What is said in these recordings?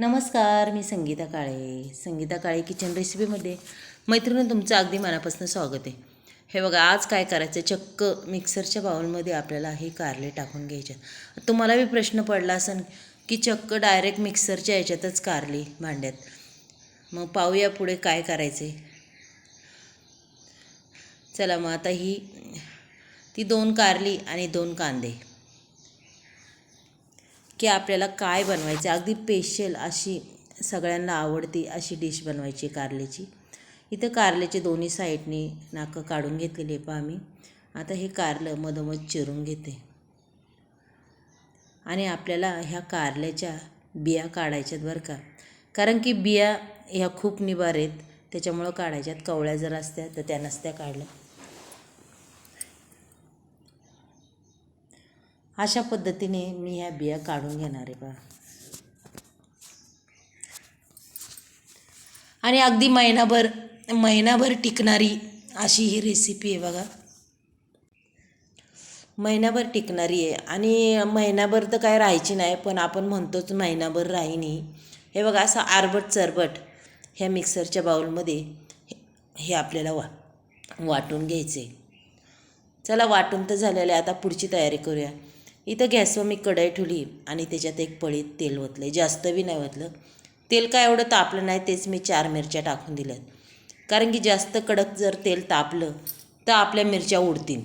नमस्कार मी संगीता काळे. संगीता काळे किचन रेसिपीमध्ये मैत्रिणी तुमचं अगदी मनापासून स्वागत आहे. हे बघा आज काय करायचं? चक्क मिक्सरच्या बाउलमध्ये आपल्याला हे कारले टाकून घ्यायचे तुम्हाला बी प्रश्न पडला असेल की चक्क डायरेक्ट मिक्सरच्या याच्यातच कारली भांड्यात. मग पाहूया पुढे काय करायचे. चला मग आता ही ती दोन कारली आणि दोन कांदे. की आपल्याला काय बनवायचं? अगदी पेशल अशी सगळ्यांना आवडती अशी डिश बनवायची कारल्याची. इथं कारल्याचे दोन्ही साईडनी नाकं काढून घेतलेली आहे पहा मी आता हे कारलं मधोमध चिरून घेते. आणि आपल्याला ह्या कारल्याच्या बिया काढायच्यात बरं का. कारण की बिया ह्या खूप निबार आहेत. त्याच्यामुळं काढायच्यात कवळ्या जर असत्या तर त्या नसत्या काढल्या. अशा पद्धतीने मी ह्या बिया काढून घेणार आहे बा आणि अगदी महिनाभर महिनाभर टिकणारी अशी ही रेसिपी आहे बघा. महिनाभर टिकणारी आहे. आणि महिनाभर तर काय राहायची नाही पण आपण म्हणतोच महिनाभर राहिनी हे. बघा असं आरबट चरबट ह्या मिक्सरच्या बाउलमध्ये हे- हे आपल्याला वा वाटून घ्यायचे चला वाटून तर झालेलं आहे. आता पुढची तयारी करूया. इथं गॅसवर मी कढई ठेवली आणि त्याच्यात एक पळीत तेल ओतलं जास्त बी नाही ओतलं. तेल काय एवढं तापलं नाही तेच मी चार मिरच्या टाकून दिल्यात. कारण की जास्त कडक जर तेल तापलं तर आपल्या मिरच्या उडतील.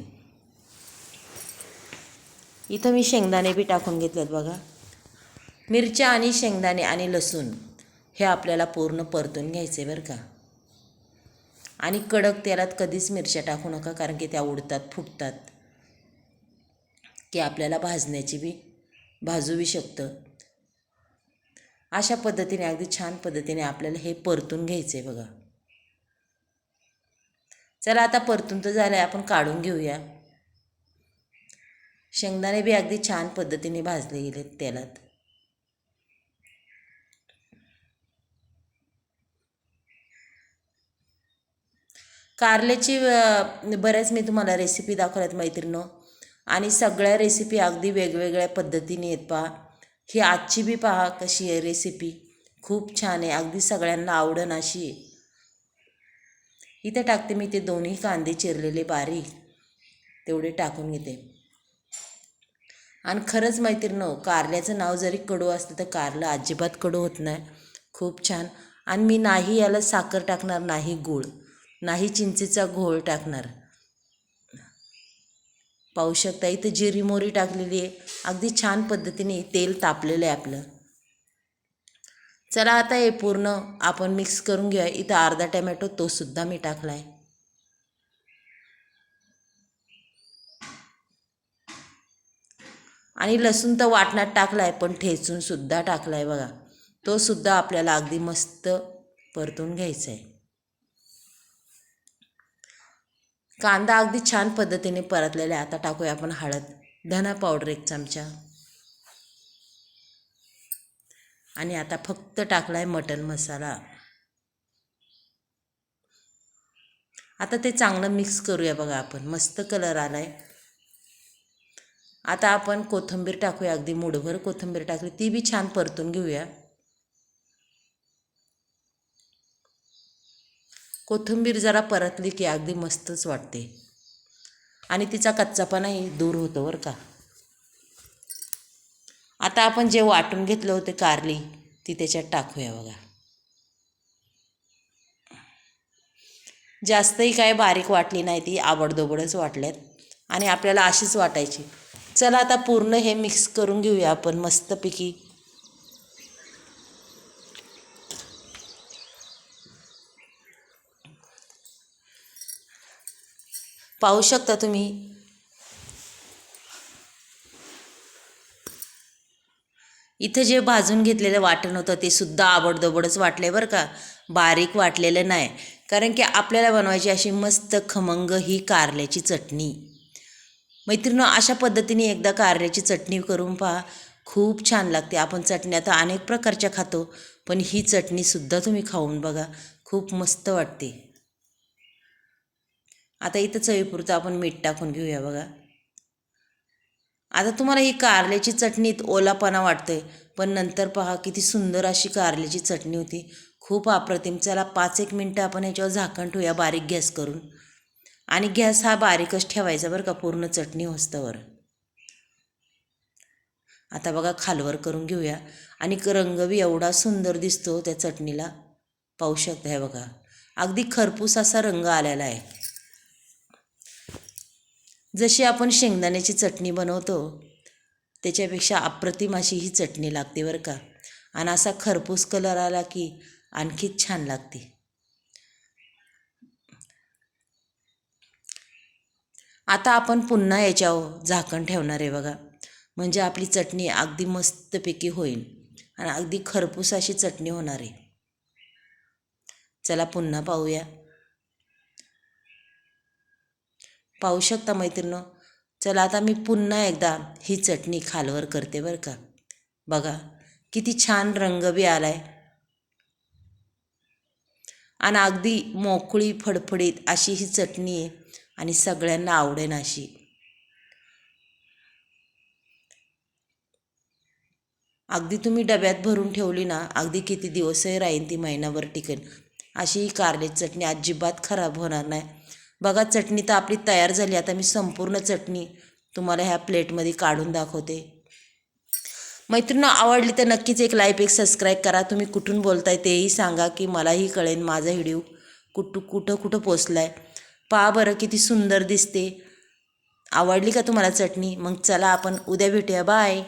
इथं मी शेंगदाणे बी टाकून घेतलेत बघा. मिरच्या आणि शेंगदाणे आणि लसूण हे आपल्याला पूर्ण परतून घ्यायचे बरं का. आणि कडक तेलात कधीच मिरच्या टाकू नका कारण की त्या उडतात फुटतात. की आपल्याला भाजण्याची बी भाजू बी शकतं. अशा पद्धतीने अगदी छान पद्धतीने आपल्याला हे परतून घ्यायचं आहे बघा. चला आता परतून तर झालं आहे आपण काढून घेऊया. शेंगदाणे बी अगदी छान पद्धतीने भाजले गेले तेलात. कारल्याची बऱ्याच मी तुम्हाला रेसिपी दाखवल्यात मैत्रिणं. आणि सगळ्या रेसिपी अगदी वेगवेगळ्या पद्धतीने आहेत पहा. ही आजची बी पहा कशी आहे रेसिपी खूप छान आहे. अगदी सगळ्यांना आवडन अशी आहे. इथे टाकते मी ते दोन्ही कांदे चिरलेले बारीक. तेवढे टाकून घेते. आणि खरंच मैत्रिणं कारल्याचं नाव जरी कडू असलं तर कारलं अजिबात कडू होत नाही. खूप छान. आणि मी नाही याला साखर टाकणार नाही गूळ. नाही चिंचेचा घोळ टाकणार. पाहू शकता इथं जिरी मोरी टाकलेली आहे. अगदी छान पद्धतीने तेल तापलेलं आहे आपलं. चला आता हे पूर्ण आपण मिक्स करून घेऊया. इथं अर्धा टमॅटो तो सुद्धा मी टाकला आहे आणि लसूण तर वाटणात टाकला आहे पण ठेचूनसुद्धा टाकला आहे बघा. तो सुद्धा आपल्याला अगदी मस्त परतून घ्यायचा आहे कांदा अगदी छान पद्धतीने परतलेला आहे. आता टाकूया आपण हळद धना पावडर एक चमचा. आणि आता फक्त टाकला आहे मटन मसाला. आता ते चांगलं मिक्स करूया बघा आपण. मस्त कलर आला आहे आता आपण कोथिंबीर टाकूया. अगदी मुठभर कोथिंबीर टाकली ती बी छान परतून घेऊया. कोथिंबीर जरा परतली की अगदी मस्तच वाटते. आणि तिचा कच्चापणाही दूर होतो बरं का. आता आपण जे वाटून घेतलं होते कारली ती त्याच्यात टाकूया बघा. जास्तही काय बारीक वाटली नाही ती आवडदोबडच वाटल्यात. आणि आपल्याला अशीच वाटायची. चला आता पूर्ण हे मिक्स करून घेऊया आपण मस्तपैकी. पाहू शकता तुम्ही. इथं जे भाजून घेतलेलं वाटण होतं ते सुद्धा आवडदोबडच वाटले बरं का. बारीक वाटलेलं नाही. कारण की आपल्याला बनवायची अशी मस्त खमंग ही कारल्याची चटणी. मैत्रिणी अशा पद्धतीने एकदा कारल्याची चटणी करून पहा. खूप छान लागते. आपण चटण्या तर अनेक प्रकारच्या खातो पण ही चटणीसुद्धा तुम्ही खाऊन बघा. खूप मस्त वाटते. आता इथं चवीपुरतं आपण मीठ टाकून घेऊया बघा. आता तुम्हाला ही कारल्याची चटणीत ओलापणा वाटतोय पण नंतर पहा किती सुंदर अशी कारल्याची चटणी होती. खूप अप्रतिम. चला पाच एक मिनटं आपण याच्यावर झाकण ठेवूया बारीक गॅस करून. आणि गॅस हा बारीकच ठेवायचा बरं का पूर्ण चटणी होस्तवर. आता बघा खालवर करून घेऊया. आणि रंग बी एवढा सुंदर दिसतो त्या चटणीला. पाहू शकता हे बघा. अगदी खरपूस असा रंग आलेला आहे. जशी आपण शेंगदाण्याची चटणी बनवतो त्याच्यापेक्षा अप्रतिम अशी ही चटणी लागते बरं का. आणि असा खरपूस कलर आला की आणखीच छान लागते. आता आपण पुन्हा याच्यावर झाकण ठेवणार आहे बघा. म्हणजे आपली चटणी अगदी मस्तपैकी होईल आणि अगदी खरपूस अशी चटणी होणार आहे. चला पुन्हा पाहूया. पाहू शकता मैत्रिणं चला आता मी पुन्हा एकदा ही चटणी खालवर करते बरं का. बघा किती छान रंग बी आला आहे आणि अगदी मोकळी फडफडीत अशी ही चटणी आहे आणि सगळ्यांना आवडेन अशी. अगदी तुम्ही डब्यात भरून ठेवली ना अगदी किती दिवसही राहीन ती महिनाभर टिकेन. अशी ही कारल्याची चटणी अजिबात खराब होणार नाही. बघा चटणी तर आपली तयार झाली. आता मी संपूर्ण चटणी तुम्हाला ह्या प्लेटमध्ये काढून दाखवते. मैत्रिणी आवडली तर नक्कीच एक लाईक एक सबस्क्राईब करा. तुम्ही कुठून बोलताय तेही सांगा की मलाही कळेन माझा व्हिडिओ कुठं कुठं कुठं पोचला आहे पहा बरं किती सुंदर दिसते. आवडली का तुम्हाला चटणी? मग चला आपण उद्या भेटूया. बाय